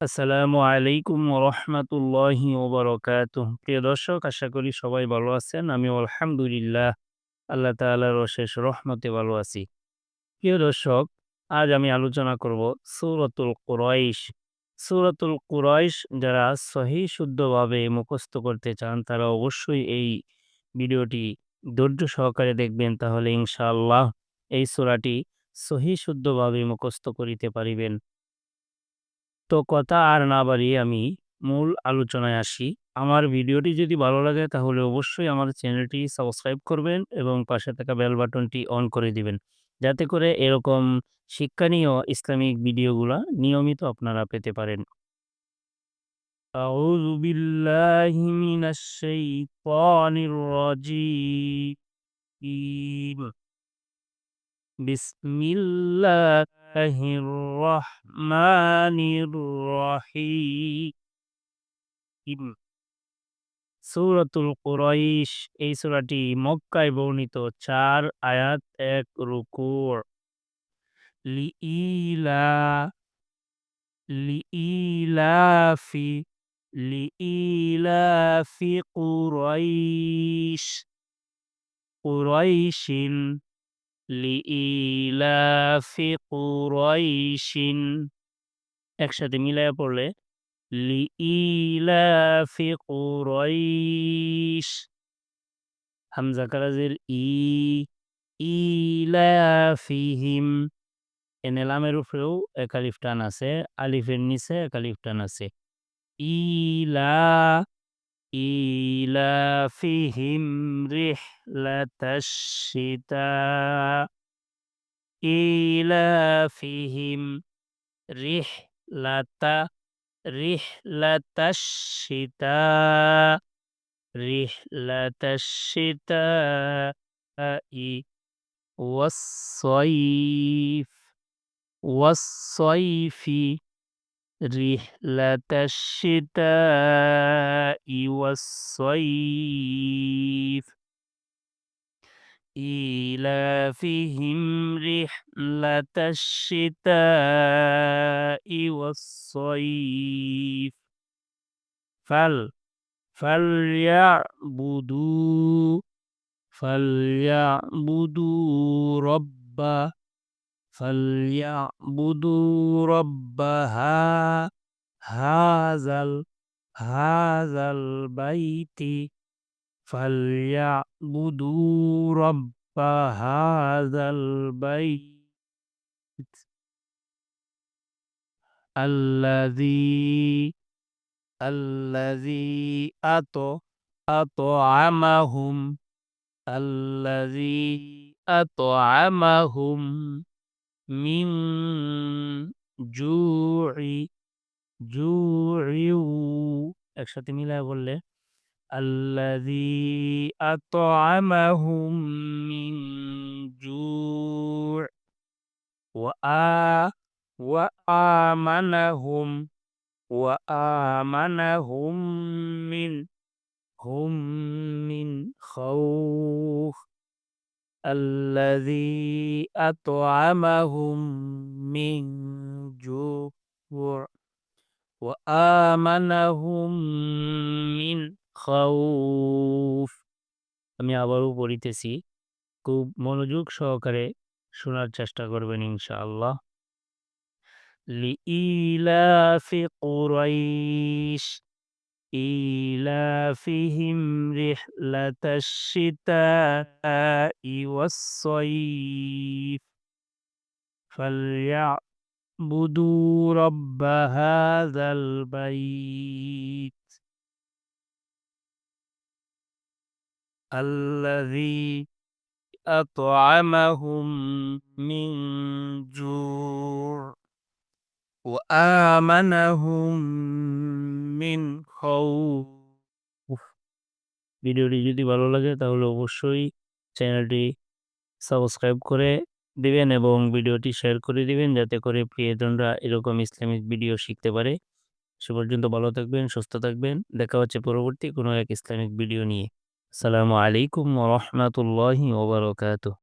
আসসালামু আলাইকুম রহমতুল্লাহি ওবরকাতুহ প্রিয় দর্শক, আশা করি সবাই ভালো আছেন। আমি আলহামদুলিল্লাহ, আল্লাহ তাআলার অশেষ রহমতে ভালো আছি। প্রিয় দর্শক, আজ আমি আলোচনা করব সূরাতুল কুরাইশ। সূরাতুল কুরাইশ যারা সহি শুদ্ধভাবে মুখস্থ করতে চান, তারা অবশ্যই এই ভিডিওটি ধৈর্য সহকারে দেখবেন, তাহলে ইনশাআল্লাহ এই সূরাটি সহি শুদ্ধভাবে মুখস্থ করিতে পারিবেন। তো কথা আর না বাড়িয়ে আমি মূল আলোচনায় আসি। আমার ভিডিওটি যদি ভালো লাগে তাহলে অবশ্যই আমার চ্যানেলটি সাবস্ক্রাইব করবেন এবং পাশে থাকা বেল বাটনটি অন করে দিবেন। যাতে করে এরকম শিক্ষণীয় ইসলামিক ভিডিওগুলা নিয়মিত আপনারা পেতে পারেন। আউযু বিল্লাহি মিনাশ শাইতানির রাজীম। বিসমিল্লাহ الله الرحمن الرحيم সূরাতুল কুরাইশ এই সূরাটি মক্কায় বর্ণিত চার আয়াত এক রুকুর লিইলা লিইলাফি লিইলাফি কুরাইশ কুরাইশিন লিইলাফি কুরাইশিন। একসাথে মিলায়া পড়লে, লিইলাফি কুরাইশ। হামজা কারাজের ই, ইলাফিহিম। এনে লামের উপরেও একালিফ টান আছে, আলিফের নিচে একালিফ টান আছে। ইলা إيلافهم رحلة الشتاء. إيلافهم رحلة رحلة الشتاء. رحلة الشتاء والصيف والصيف رحلة الشتاء. والصيف. إيلافهم رحلة الشتاء والصيف. فل فليعبدوا فليعبدوا رب فليعبدوا رب هذا هذا البيت فليعبدوا رب هذا البيت الذي الذي أط أطعمهم الذي أطعمهم মিন জুই জুইউ একসাথে মিলায় বললে আল্লাযী আত'আমাহুম মিন জু' ওয়া আ ওয়া আমানাহুম ওয়া আমানাহুম মিন হুম মিন খাউফ الذي أطعمهم من جوع وآمنهم من خوف আমি আবারও পড়িতেছি খুব মনোযোগ সহকারে শোনার চেষ্টা করবেন ইনশাআল্লাহ লিইলাফি কুরাইশ إيلافهم رحلة الشتاء والصيف فليعبدوا رب هذا البيت الذي أطعمهم من جوع وآمنهم من خوف ভিডিওটি যদি ভালো লাগে তাহলে অবশ্যই চ্যানেলটি সাবস্ক্রাইব করে দিবেন এবং ভিডিওটি শেয়ার করে দিবেন যাতে করে প্রিয়জনরা এরকম ইসলামিক ভিডিও শিখতে পারে। সে পর্যন্ত ভালো থাকবেন, সুস্থ থাকবেন। দেখা হচ্ছে পরবর্তী কোনো এক ইসলামিক ভিডিও নিয়ে। আসসালামু আলাইকুম রহমতুল্লাহি ওবরাকাতুহ